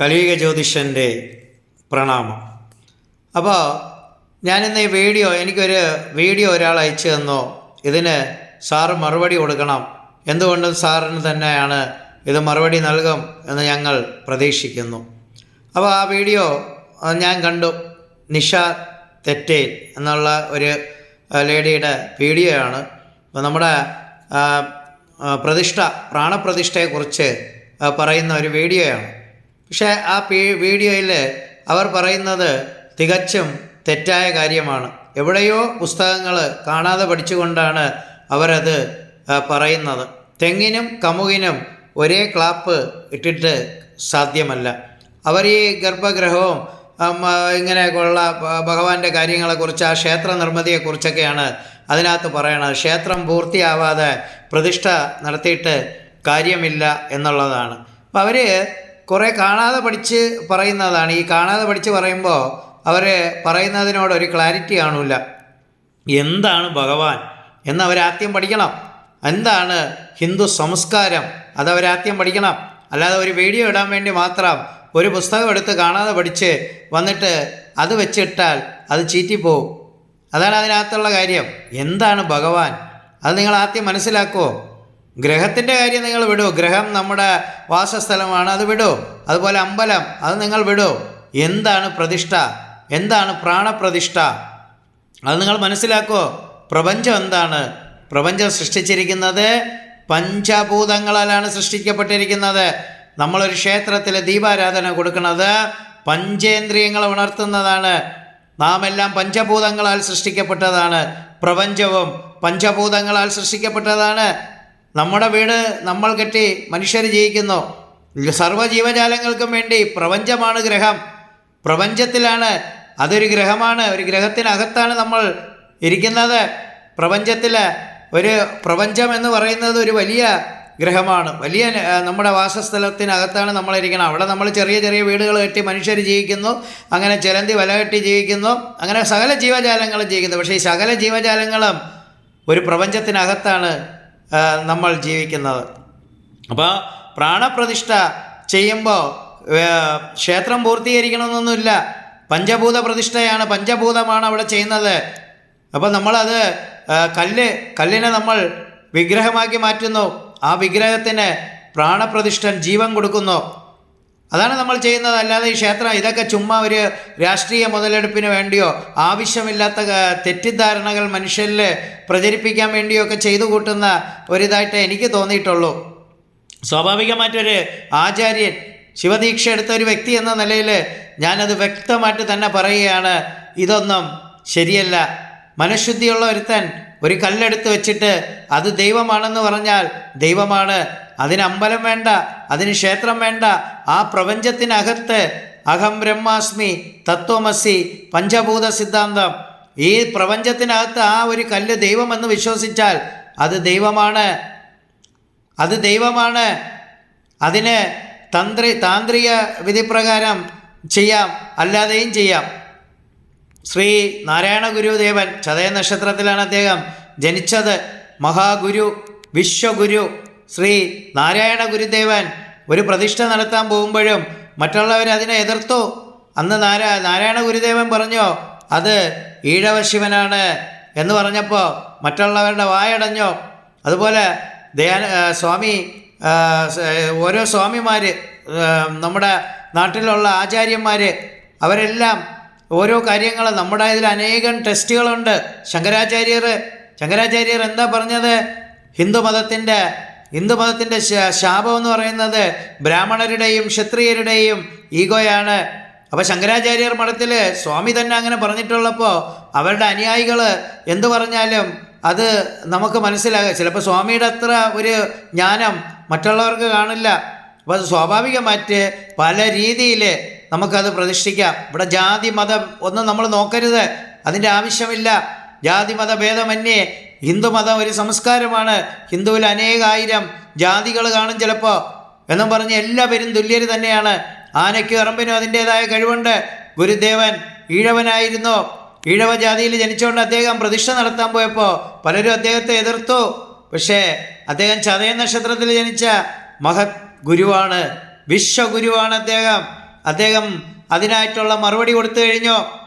കലിയുഗ ജ്യോതിഷന്റെ പ്രണാമം. അപ്പോൾ ഞാനിന്ന് ഈ വീഡിയോ എനിക്കൊരു വീഡിയോ ഒരാൾ അയച്ചു തന്നോ. ഇതിന് സാറ് മറുപടി കൊടുക്കണം. എന്തുകൊണ്ടും സാറിന് തന്നെയാണ് ഇത് മറുപടി നൽകും എന്ന് ഞങ്ങൾ പ്രതീക്ഷിക്കുന്നു. അപ്പോൾ ആ വീഡിയോ ഞാൻ കണ്ടു. നിഷ തെറ്റേൽ എന്നുള്ള ഒരു ലേഡിയുടെ വീഡിയോ ആണ് അപ്പോൾ നമ്മുടെ പ്രതിഷ്ഠ പ്രാണപ്രതിഷ്ഠയെക്കുറിച്ച് പറയുന്ന ഒരു വീഡിയോയാണ്. പക്ഷേ ആ വീഡിയോയിൽ അവർ പറയുന്നത് തികച്ചും തെറ്റായ കാര്യമാണ്. എവിടെയോ പുസ്തകങ്ങൾ കാണാതെ പഠിച്ചുകൊണ്ടാണ് അവരത് പറയുന്നത്. തെങ്ങിനും കമുകിനും ഒരേ ക്ലാപ്പ് ഇട്ടിട്ട് സാധ്യമല്ല. അവർ ഈ ഗർഭഗ്രഹവും ഇങ്ങനെയൊക്കെയുള്ള ഭഗവാന്റെ കാര്യങ്ങളെക്കുറിച്ച് ആ ക്ഷേത്ര നിർമ്മിതിയെക്കുറിച്ചൊക്കെയാണ് അതിനകത്ത് പറയണത്. ക്ഷേത്രം പൂർത്തിയാവാതെ പ്രതിഷ്ഠ നടത്തിയിട്ട് കാര്യമില്ല എന്നുള്ളതാണ്. അപ്പം അവർ കുറേ കാണാതെ പഠിച്ച് പറയുന്നതാണ്. ഈ കാണാതെ പഠിച്ച് പറയുമ്പോൾ അവർ പറയുന്നതിനോട് ഒരു ക്ലാരിറ്റി കാണില്ല എന്താണ് ഭഗവാൻ? എന്ന് അവരാദ്യം പഠിക്കണം. എന്താണ് ഹിന്ദു സംസ്കാരം? അതവരാദ്യം പഠിക്കണം. അല്ലാതെ ഒരു വീഡിയോ ഇടാൻ വേണ്ടി മാത്രം ഒരു പുസ്തകം എടുത്ത് കാണാതെ പഠിച്ച് വന്നിട്ട് അത് വെച്ചിട്ടാൽ അത് ചീറ്റിപ്പോവും. അതാണ് അതിനകത്തുള്ള കാര്യം. എന്താണ് ഭഗവാൻ? അത് നിങ്ങൾ ആദ്യം മനസ്സിലാക്കുമോ ഗ്രഹത്തിന്റെ കാര്യം നിങ്ങൾ വിടൂ. ഗ്രഹം നമ്മുടെ വാസസ്ഥലമാണ് അത് വിടൂ. അതുപോലെ അമ്പലം അത് നിങ്ങൾ വിടൂ. എന്താണ് പ്രതിഷ്ഠ? എന്താണ് പ്രാണപ്രതിഷ്ഠ? അത് നിങ്ങൾ മനസ്സിലാക്കുമോ പ്രപഞ്ചം എന്താണ്? പ്രപഞ്ചം സൃഷ്ടിച്ചിരിക്കുന്നത് പഞ്ചഭൂതങ്ങളാലാണ് സൃഷ്ടിക്കപ്പെട്ടിരിക്കുന്നത്. നമ്മളൊരു ക്ഷേത്രത്തിൽ ദീപാരാധന കൊടുക്കുന്നത് പഞ്ചേന്ദ്രിയങ്ങളെ ഉണർത്തുന്നതാണ്. നാം എല്ലാം പഞ്ചഭൂതങ്ങളാൽ സൃഷ്ടിക്കപ്പെട്ടതാണ്. പ്രപഞ്ചവും പഞ്ചഭൂതങ്ങളാൽ സൃഷ്ടിക്കപ്പെട്ടതാണ്. നമ്മുടെ വീട് നമ്മൾ കെട്ടി മനുഷ്യർ ജീവിക്കുന്നു. സർവ ജീവജാലങ്ങൾക്കും വേണ്ടി പ്രപഞ്ചമാണ് ഗ്രഹം. പ്രപഞ്ചത്തിലാണ് അതൊരു ഗ്രഹമാണ് ഒരു ഗ്രഹത്തിനകത്താണ് നമ്മൾ ഇരിക്കുന്നത്. പ്രപഞ്ചത്തിൽ ഒരു പ്രപഞ്ചം എന്ന് പറയുന്നത് ഒരു വലിയ ഗ്രഹമാണ്. വലിയ നമ്മുടെ വാസസ്ഥലത്തിനകത്താണ് നമ്മളിരിക്കണം അവിടെ നമ്മൾ ചെറിയ ചെറിയ വീടുകൾ കെട്ടി മനുഷ്യർ ജീവിക്കുന്നു. അങ്ങനെ ചിലന്തി വല കെട്ടി ജീവിക്കുന്നു. അങ്ങനെ സകല ജീവജാലങ്ങളും ജീവിക്കുന്നു. പക്ഷേ ഈ സകല ജീവജാലങ്ങളും ഒരു പ്രപഞ്ചത്തിനകത്താണ് നമ്മൾ ജീവിക്കുന്നത്. അപ്പോൾ പ്രാണപ്രതിഷ്ഠ ചെയ്യുമ്പോൾ ക്ഷേത്രം പൂർത്തീകരിക്കണമെന്നൊന്നുമില്ല. പഞ്ചഭൂത പ്രതിഷ്ഠയാണ് പഞ്ചഭൂതമാണ് അവിടെ ചെയ്യുന്നത്. അപ്പോൾ നമ്മളത് കല്ല് കല്ലിനെ നമ്മൾ വിഗ്രഹമാക്കി മാറ്റുന്നു. ആ വിഗ്രഹത്തിന് പ്രാണപ്രതിഷ്ഠൻ ജീവൻ കൊടുക്കുന്നു. അതാണ് നമ്മൾ ചെയ്യുന്നത്. അല്ലാതെ ഈ ക്ഷേത്രം ഇതൊക്കെ ചുമ്മാ ഒരു രാഷ്ട്രീയ മുതലെടുപ്പിന് വേണ്ടിയോ ആവശ്യമില്ലാത്ത തെറ്റിദ്ധാരണകൾ മനുഷ്യരിൽ പ്രചരിപ്പിക്കാൻ വേണ്ടിയോ ഒക്കെ ചെയ്തു കൂട്ടുന്ന ഒരിതായിട്ട് എനിക്ക് തോന്നിയിട്ടുള്ളൂ. സ്വാഭാവികമായിട്ടൊരു ആചാര്യൻ ശിവദീക്ഷ എടുത്ത ഒരു വ്യക്തി എന്ന നിലയിൽ ഞാനത് വ്യക്തമായിട്ട് തന്നെ പറയുകയാണ് ഇതൊന്നും ശരിയല്ല. മനഃശുദ്ധിയുള്ള ഒരുത്തൻ ഒരു കല്ലെടുത്ത് വെച്ചിട്ട് അത് ദൈവമാണെന്ന് പറഞ്ഞാൽ ദൈവമാണ് അതിന് അമ്പലം വേണ്ട അതിന് ക്ഷേത്രം വേണ്ട ആ പ്രപഞ്ചത്തിനകത്ത് അഹം ബ്രഹ്മാസ്മി തത്വമസി പഞ്ചഭൂത സിദ്ധാന്തം. ഈ പ്രപഞ്ചത്തിനകത്ത് ആ ഒരു കല്ല് ദൈവമെന്ന് വിശ്വസിച്ചാൽ അത് ദൈവമാണ്. അത് ദൈവമാണ്. അതിന് തന്ത്രി താന്ത്രിക വിധിപ്രകാരം ചെയ്യാം അല്ലാതെയും ചെയ്യാം. ശ്രീ നാരായണ ഗുരുദേവൻ ചതയ നക്ഷത്രത്തിലാണ് അദ്ദേഹം ജനിച്ചത്. മഹാഗുരു വിശ്വഗുരു. ശ്രീ നാരായണ ഗുരുദേവൻ ഒരു പ്രതിഷ്ഠ നടത്താൻ പോകുമ്പോഴും മറ്റുള്ളവർ അതിനെ എതിർത്തു? അന്ന് നാരാ നാരായണ ഗുരുദേവൻ പറഞ്ഞോ അത് ഈഴവ ശിവനാണ് എന്ന് പറഞ്ഞപ്പോൾ മറ്റുള്ളവരുടെ വായടഞ്ഞോ? അതുപോലെ ദയാന സ്വാമി ഓരോ സ്വാമിമാർ നമ്മുടെ നാട്ടിലുള്ള ആചാര്യന്മാർ അവരെല്ലാം ഓരോ കാര്യങ്ങൾ നമ്മുടെ ഇതിൽ അനേകം ടെസ്റ്റുകളുണ്ട്. ശങ്കരാചാര്യർ ശങ്കരാചാര്യർ എന്താ പറഞ്ഞത്? ഹിന്ദുമതത്തിന്റെ ഹിന്ദുമതത്തിന്റെ മതത്തിന്റെ ശാപം എന്ന് പറയുന്നത് ബ്രാഹ്മണരുടെയും ക്ഷത്രിയരുടെയും ഈഗോയാണ്. അപ്പോൾ ശങ്കരാചാര്യർ മഠത്തിൽ സ്വാമി തന്നെ അങ്ങനെ പറഞ്ഞിട്ടുള്ളപ്പോൾ അവരുടെ അനുയായികൾ എന്തു പറഞ്ഞാലും അത് നമുക്ക് മനസ്സിലാകും ചിലപ്പോൾ സ്വാമിയുടെ അത്ര ഒരു ജ്ഞാനം മറ്റുള്ളവർക്ക് കാണില്ല. അപ്പോൾ അത് സ്വാഭാവികമായിട്ട് പല രീതിയിൽ നമുക്കത് പ്രതിഷ്ഠിക്കാം. ഇവിടെ ജാതി മതം ഒന്നും നമ്മൾ നോക്കരുത്. അതിന്റെ ആവശ്യമില്ല. ജാതി മത ഭേദമന്യേ ഹിന്ദുമതം ഒരു സംസ്കാരമാണ്. ഹിന്ദുവിൽ അനേകായിരം ജാതികൾ കാണും ചിലപ്പോൾ എന്നും പറഞ്ഞ് എല്ലാവരും തുല്യർ തന്നെയാണ്. ആനയ്ക്കും അറമ്പിനും അതിന്റേതായ കഴിവുണ്ട്. ഗുരുദേവൻ ഈഴവനായിരുന്നു. ഈഴവ ജാതിയിൽ ജനിച്ചുകൊണ്ട് അദ്ദേഹം പ്രതിഷ്ഠ നടത്താൻ പോയപ്പോൾ പലരും അദ്ദേഹത്തെ എതിർത്തു. പക്ഷേ അദ്ദേഹം ചതയ നക്ഷത്രത്തിൽ ജനിച്ച മഹത് ഗുരുവാണ്. വിശ്വഗുരുവാണ് അദ്ദേഹം. അദ്ദേഹം അതിനായിട്ടുള്ള മറുപടി കൊടുത്തു കഴിഞ്ഞോ.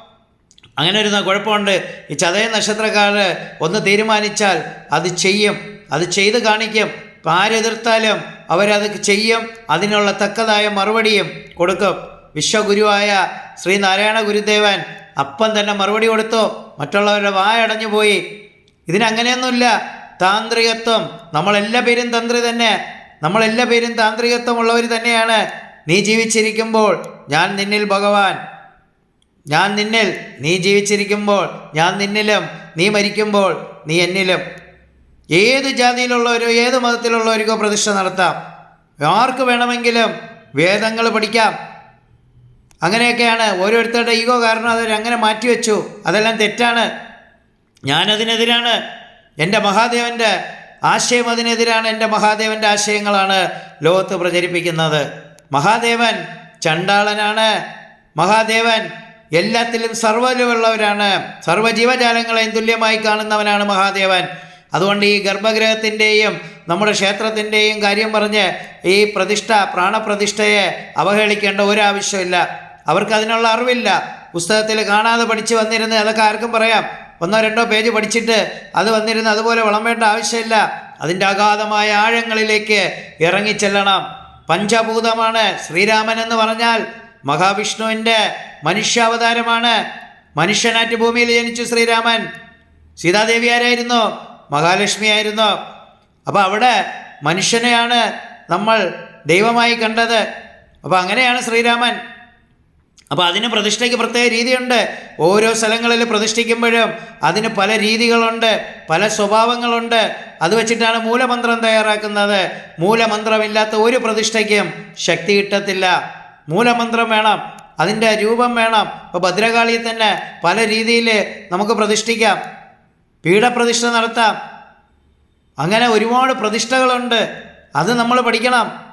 അങ്ങനെ ഒരു കുഴപ്പമുണ്ട്. ഈ ചതയ നക്ഷത്രക്കാർ ഒന്ന് തീരുമാനിച്ചാൽ അത് ചെയ്യും. അത് ചെയ്ത് കാണിക്കും. ആരെതിർത്താലും അവരത് ചെയ്യും. അതിനുള്ള തക്കതായ മറുപടിയും കൊടുക്കും. വിശ്വഗുരുവായ ശ്രീനാരായണ ഗുരുദേവൻ അപ്പം തന്നെ മറുപടി കൊടുത്തു. മറ്റുള്ളവരുടെ വായടഞ്ഞു പോയി. ഇതിനങ്ങനെയൊന്നുമില്ല താന്ത്രികത്വം. നമ്മളെല്ലാ പേരും തന്ത്രി തന്നെ. നമ്മളെല്ലാ പേരും താന്ത്രികത്വമുള്ളവർ തന്നെയാണ്. നീ ജീവിച്ചിരിക്കുമ്പോൾ ഞാൻ നിന്നിൽ ഭഗവാൻ. ഞാൻ നിന്നിൽ നീ ജീവിച്ചിരിക്കുമ്പോൾ ഞാൻ നിന്നിലും നീ മരിക്കുമ്പോൾ നീ എന്നിലും. ഏത് ജാതിയിലുള്ളവരോ ഏത് മതത്തിലുള്ളവർക്കോ പ്രതിഷ്ഠ നടത്താം. ആർക്ക് വേണമെങ്കിലും വേദങ്ങൾ പഠിക്കാം. അങ്ങനെയൊക്കെയാണ് ഓരോരുത്തരുടെ ഈഗോ കാരണം അവർ അങ്ങനെ മാറ്റിവെച്ചു. അതെല്ലാം തെറ്റാണ്. ഞാനതിനെതിരാണ്. എന്റെ മഹാദേവന്റെ ആശയം അതിനെതിരാണ്. എന്റെ മഹാദേവന്റെ ആശയങ്ങളാണ് ലോകത്ത് പ്രചരിപ്പിക്കുന്നത്. മഹാദേവൻ ചണ്ടാളനാണ്. മഹാദേവൻ എല്ലാത്തിലും സർവലുള്ളവരാണ് സർവജീവജാലങ്ങളെയും തുല്യമായി കാണുന്നവനാണ് മഹാദേവൻ. അതുകൊണ്ട് ഈ ഗർഭഗ്രഹത്തിന്റെയും നമ്മുടെ ക്ഷേത്രത്തിന്റെയും കാര്യം പറഞ്ഞ് ഈ പ്രതിഷ്ഠ പ്രാണപ്രതിഷ്ഠയെ അവഹേളിക്കേണ്ട ഒരാവശ്യമില്ല. അവർക്ക് അതിനുള്ള അറിവില്ല. പുസ്തകത്തിൽ കാണാതെ പഠിച്ച് വന്നിരുന്ന് അതൊക്കെ ആർക്കും പറയാം. ഒന്നോ രണ്ടോ പേജ് പഠിച്ചിട്ട് അത് വന്നിരുന്ന് അതുപോലെ വളമേണ്ട ആവശ്യമില്ല. അതിന്റെ അഗാധമായ ആഴങ്ങളിലേക്ക് ഇറങ്ങിച്ചെല്ലണം. പഞ്ചഭൂതമാണ് ശ്രീരാമൻ എന്ന് പറഞ്ഞാൽ മഹാവിഷ്ണുവിന്റെ മനുഷ്യാവതാരമാണ്. മനുഷ്യനാറ്റ് ഭൂമിയിൽ ജനിച്ചു ശ്രീരാമൻ. സീതാദേവി ആരായിരുന്നു? മഹാലക്ഷ്മി ആയിരുന്നു. അപ്പോൾ അവിടെ മനുഷ്യനെയാണ് നമ്മൾ ദൈവമായി കണ്ടത്. അപ്പോൾ അങ്ങനെയാണ് ശ്രീരാമൻ. അപ്പോൾ അതിന് പ്രതിഷ്ഠയ്ക്ക് പ്രത്യേക രീതിയുണ്ട്. ഓരോ സ്ഥലങ്ങളിൽ പ്രതിഷ്ഠിക്കുമ്പോഴും അതിന് പല രീതികളുണ്ട് പല സ്വഭാവങ്ങളുണ്ട്. അത് വെച്ചിട്ടാണ് മൂലമന്ത്രം തയ്യാറാക്കുന്നത്. മൂലമന്ത്രമില്ലാത്ത ഒരു പ്രതിഷ്ഠയ്ക്കും ശക്തി കിട്ടത്തില്ല. മൂലമന്ത്രം വേണം. അതിന്റെ രൂപം വേണം. ഇപ്പോൾ ഭദ്രകാളിയെ തന്നെ പല രീതിയിൽ നമുക്ക് പ്രതിഷ്ഠിക്കാം. പീഠപ്രതിഷ്ഠ നടത്താം. അങ്ങനെ ഒരുപാട് പ്രതിഷ്ഠകളുണ്ട്. അത് നമ്മൾ പഠിക്കണം.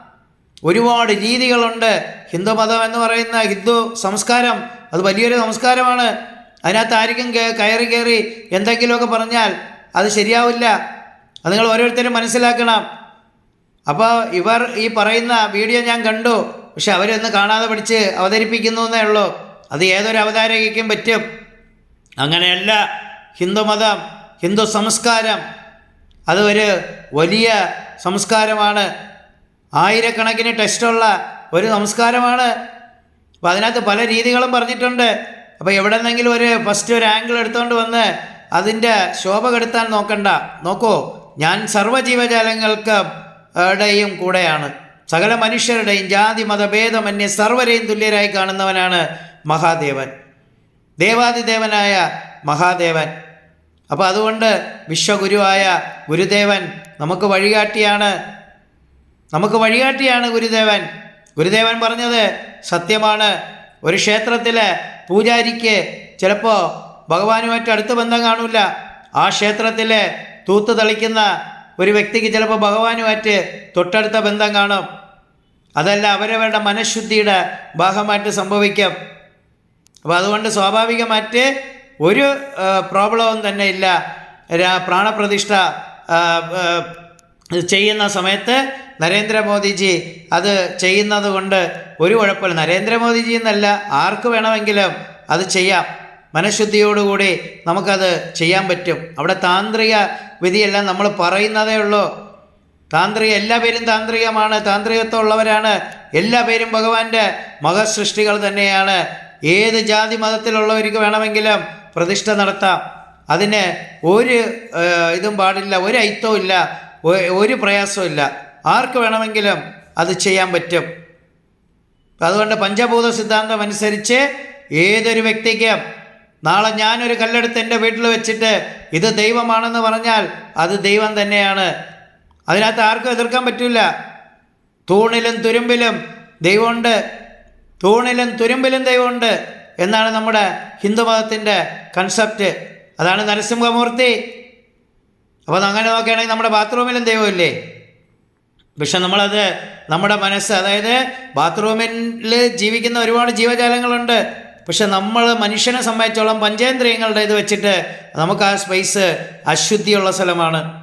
ഒരുപാട് രീതികളുണ്ട്. ഹിന്ദു മതം എന്ന് പറയുന്ന ഹിന്ദു സംസ്കാരം അത് വലിയൊരു സംസ്കാരമാണ്. അതിനകത്ത് ആർക്കും കയറി കയറി എന്തെങ്കിലുമൊക്കെ പറഞ്ഞാൽ അത് ശരിയാവില്ല. അത് നിങ്ങൾ ഓരോരുത്തരും മനസ്സിലാക്കണം. അപ്പോൾ ഇവർ ഈ പറയുന്ന വീഡിയോ ഞാൻ കണ്ടു. പക്ഷെ അവരൊന്ന് കാണാതെ പഠിച്ച് അവതരിപ്പിക്കുന്നു എന്നേ ഉള്ളൂ. അത് ഏതൊരു അവതാരകയ്ക്കും പറ്റും. അങ്ങനെയല്ല ഹിന്ദുമതം ഹിന്ദു സംസ്കാരം. അത് ഒരു വലിയ സംസ്കാരമാണ്. ആയിരക്കണക്കിന് ടെസ്റ്റുള്ള ഒരു സംസ്കാരമാണ്. അപ്പോൾ അതിനകത്ത് പല രീതികളും പറഞ്ഞിട്ടുണ്ട്. അപ്പോൾ എവിടെ നിന്നെങ്കിലും ഒരു ഫസ്റ്റ് ഒരു ആംഗിൾ എടുത്തുകൊണ്ട് വന്ന് അതിന്റെ ശോഭ കെടുത്താൻ നോക്കണ്ട. നോക്കൂ ഞാൻ സർവജീവജാലങ്ങൾക്ക് ടെയും കൂടെയാണ്. സകല മനുഷ്യരുടെയും ജാതി മതഭേദമന്യേ സർവരെയും തുല്യരായി കാണുന്നവനാണ് മഹാദേവൻ. ദേവാദിദേവനായ മഹാദേവൻ. അപ്പോൾ അതുകൊണ്ട് വിശ്വഗുരുവായ ഗുരുദേവൻ നമുക്ക് വഴികാട്ടിയാണ്. നമുക്ക് വഴികാട്ടിയാണ് ഗുരുദേവൻ. ഗുരുദേവൻ പറഞ്ഞത് സത്യമാണ്. ഒരു ക്ഷേത്രത്തിൽ പൂജാരിക്ക് ചിലപ്പോൾ ഭഗവാനുമായിട്ട് അടുത്ത ബന്ധം കാണില്ല ആ ക്ഷേത്രത്തിലെ തൂത്ത് തളിക്കുന്ന ഒരു വ്യക്തിക്ക് ചിലപ്പോൾ ഭഗവാനുമായിട്ട് തൊട്ടടുത്ത ബന്ധം കാണും. അതല്ല അവരവരുടെ മനഃശുദ്ധിയുടെ ഭാഗമായിട്ട് സംഭവിക്കാം. അപ്പോൾ അതുകൊണ്ട് സ്വാഭാവികമായിട്ട് ഒരു പ്രോബ്ലവും തന്നെ ഇല്ല. പ്രാണപ്രതിഷ്ഠ ചെയ്യുന്ന സമയത്ത് നരേന്ദ്രമോദിജി അത് ചെയ്യുന്നത് കൊണ്ട് ഒരു കുഴപ്പമില്ല. നരേന്ദ്രമോദിജി എന്നല്ല ആർക്ക് വേണമെങ്കിലും അത് ചെയ്യാം. മനഃശുദ്ധിയോടുകൂടി നമുക്കത് ചെയ്യാൻ പറ്റും. അവിടെ താന്ത്രിക വിധിയെല്ലാം നമ്മൾ പറയുന്നതേ ഉള്ളൂ. താന്ത്രിക എല്ലാ പേരും താന്ത്രികമാണ് താന്ത്രികത്വമുള്ളവരാണ്. എല്ലാ പേരും ഭഗവാന്റെ മഹസൃഷ്ടികൾ തന്നെയാണ്. ഏത് ജാതി മതത്തിലുള്ളവർക്ക് വേണമെങ്കിലും പ്രതിഷ്ഠ നടത്താം. അതിന് ഒരു ഇതും പാടില്ല ഒരു ഐത്തവും ഇല്ല ഒരു പ്രയാസവും ഇല്ല. ആർക്ക് വേണമെങ്കിലും അത് ചെയ്യാൻ പറ്റും. അതുകൊണ്ട് പഞ്ചഭൂത സിദ്ധാന്തം അനുസരിച്ച് ഏതൊരു വ്യക്തിക്കും നാളെ ഞാനൊരു കല്ലെടുത്ത് എന്റെ വീട്ടിൽ വെച്ചിട്ട് ഇത് ദൈവമാണെന്ന് പറഞ്ഞാൽ അത് ദൈവം തന്നെയാണ്. അതിനകത്ത് ആർക്കും എതിർക്കാൻ പറ്റില്ല തൂണിലും തുരുമ്പിലും ദൈവമുണ്ട്. തൂണിലും തുരുമ്പിലും ദൈവമുണ്ട് എന്നാണ് നമ്മുടെ ഹിന്ദുമതത്തിന്റെ കൺസെപ്റ്റ് അതാണ് നരസിംഹമൂർത്തി. അപ്പോൾ അങ്ങനെ നോക്കുകയാണെങ്കിൽ നമ്മുടെ ബാത്റൂമിലും ദൈവമില്ലേ? പക്ഷെ നമ്മളത് നമ്മുടെ മനസ്സ് അതായത് ബാത്റൂമിൽ ജീവിക്കുന്ന ഒരുപാട് ജീവജാലങ്ങളുണ്ട്. പക്ഷെ നമ്മൾ മനുഷ്യനെ സംബന്ധിച്ചോളം പഞ്ചേന്ദ്രിയങ്ങളുടെ ഇത് വെച്ചിട്ട് നമുക്ക് ആ സ്പേസ് അശുദ്ധിയുള്ള സ്ഥലമാണ്.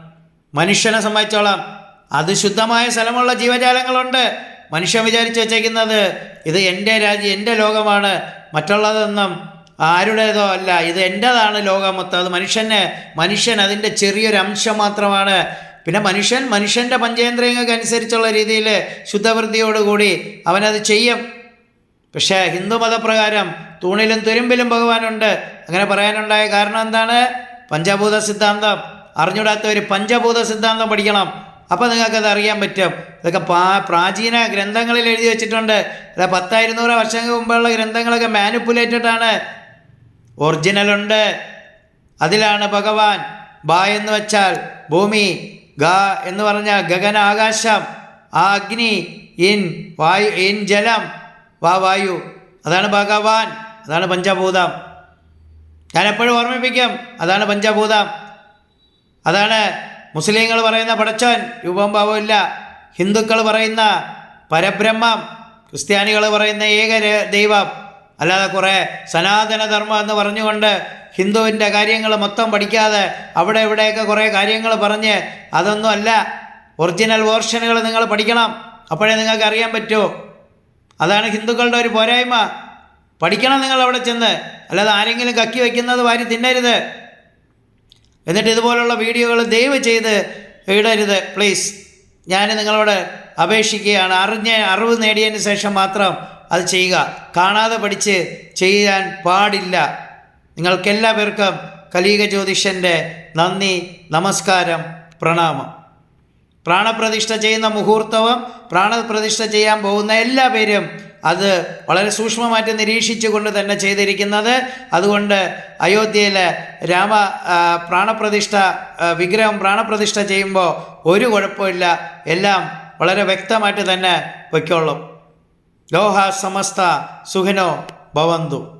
മനുഷ്യനെ സംബന്ധിച്ചോളം അത് ശുദ്ധമായ സ്ഥലമുള്ള ജീവജാലങ്ങളുണ്ട്. മനുഷ്യൻ വിചാരിച്ചു വെച്ചേക്കുന്നത് ഇത് എന്റെ രാജ്യം എന്റെ ലോകമാണ് മറ്റുള്ളതൊന്നും ആരുടേതോ അല്ല ഇത് എന്റെതാണ് ലോകം മൊത്തം. അത് മനുഷ്യന് മനുഷ്യൻ അതിന്റെ ചെറിയൊരു അംശം മാത്രമാണ്. പിന്നെ മനുഷ്യൻ മനുഷ്യന്റെ പഞ്ചേന്ദ്രിയങ്ങൾക്ക് അനുസരിച്ചുള്ള രീതിയിൽ ശുദ്ധവൃത്തിയോടുകൂടി അവനത് ചെയ്യും. പക്ഷേ ഹിന്ദു മതപ്രകാരം തൂണിലും തുരുമ്പിലും ഭഗവാനുണ്ട്. അങ്ങനെ പറയാനുണ്ടായ കാരണം എന്താണ്? പഞ്ചഭൂത സിദ്ധാന്തം. അറിഞ്ഞൂടാത്തവർ പഞ്ചഭൂത സിദ്ധാന്തം പഠിക്കണം. അപ്പോൾ നിങ്ങൾക്കത് അറിയാൻ പറ്റും. ഇതൊക്കെ പാ പ്രാചീന ഗ്രന്ഥങ്ങളിൽ എഴുതി വെച്ചിട്ടുണ്ട്. അത് പത്തായിരുന്നൂറ് വർഷങ്ങൾക്ക് മുമ്പുള്ള ഗ്രന്ഥങ്ങളൊക്കെ മാനിപ്പുലേറ്റഡാണ് ഒറിജിനലുണ്ട് അതിലാണ് ഭഗവാൻ ബാ എന്ന് വെച്ചാൽ ഭൂമി ഗ എന്ന് പറഞ്ഞാൽ ഗഗന ആകാശം ആ അഗ്നി ഇൻ വായു ഇൻ ജലം വാ വായു. അതാണ് ഭഗവാൻ. അതാണ് പഞ്ചഭൂതം. ഞാൻ എപ്പോഴും ഓർമ്മിപ്പിക്കും. അതാണ് പഞ്ചഭൂതം. അതാണ് മുസ്ലിങ്ങൾ പറയുന്ന പടച്ചോൻ രൂപം ഭാവമില്ല ഹിന്ദുക്കൾ പറയുന്ന പരബ്രഹ്മം ക്രിസ്ത്യാനികൾ പറയുന്ന ഏക ദൈവം. അല്ലാതെ കുറേ സനാതനധർമ്മം എന്ന് പറഞ്ഞുകൊണ്ട് ഹിന്ദുവിന്റെ കാര്യങ്ങൾ മൊത്തം പഠിക്കാതെ അവിടെ ഇവിടെയൊക്കെ കുറേ കാര്യങ്ങൾ പറഞ്ഞ് അതൊന്നും അല്ല. ഒറിജിനൽ വേർഷനുകൾ നിങ്ങൾ പഠിക്കണം. അപ്പോഴേ നിങ്ങൾക്ക് അറിയാൻ പറ്റൂ. അതാണ് ഹിന്ദുക്കളുടെ ഒരു പോരായ്മ. പഠിക്കണം നിങ്ങൾ അവിടെ ചെന്ന്. അല്ലാതെ ആരെങ്കിലും കക്കി വയ്ക്കുന്നത് വാരി തിന്നരുത്. എന്നിട്ട് ഇതുപോലുള്ള വീഡിയോകൾ ദയവ് ചെയ്ത് ഇടരുത് പ്ലീസ് ഞാൻ നിങ്ങളോട് അപേക്ഷിക്കുകയാണ്. അറിഞ്ഞ അറിവ് നേടിയതിന് ശേഷം മാത്രം അത് ചെയ്യുക. കാണാതെ പഠിച്ച് ചെയ്യാൻ പാടില്ല. നിങ്ങൾക്കെല്ലാ പേർക്കും കലീക ജ്യോതിഷന്റെ നന്ദി നമസ്കാരം പ്രണാമം. പ്രാണപ്രതിഷ്ഠ ചെയ്യുന്ന മുഹൂർത്തവും പ്രാണപ്രതിഷ്ഠ ചെയ്യാൻ പോകുന്ന എല്ലാ പേരും അത് വളരെ സൂക്ഷ്മമായിട്ട് നിരീക്ഷിച്ചുകൊണ്ട് തന്നെ ചെയ്തിരിക്കുന്നത്. അതുകൊണ്ട് അയോധ്യയിലെ രാമ പ്രാണപ്രതിഷ്ഠ വിഗ്രഹം പ്രാണപ്രതിഷ്ഠ ചെയ്യുമ്പോൾ ഒരു കുഴപ്പമില്ല. എല്ലാം വളരെ വ്യക്തമായിട്ട് തന്നെ വയ്ക്കോളും ലോഹ സമസ്ത സുഖിനോ ഭവന്തു.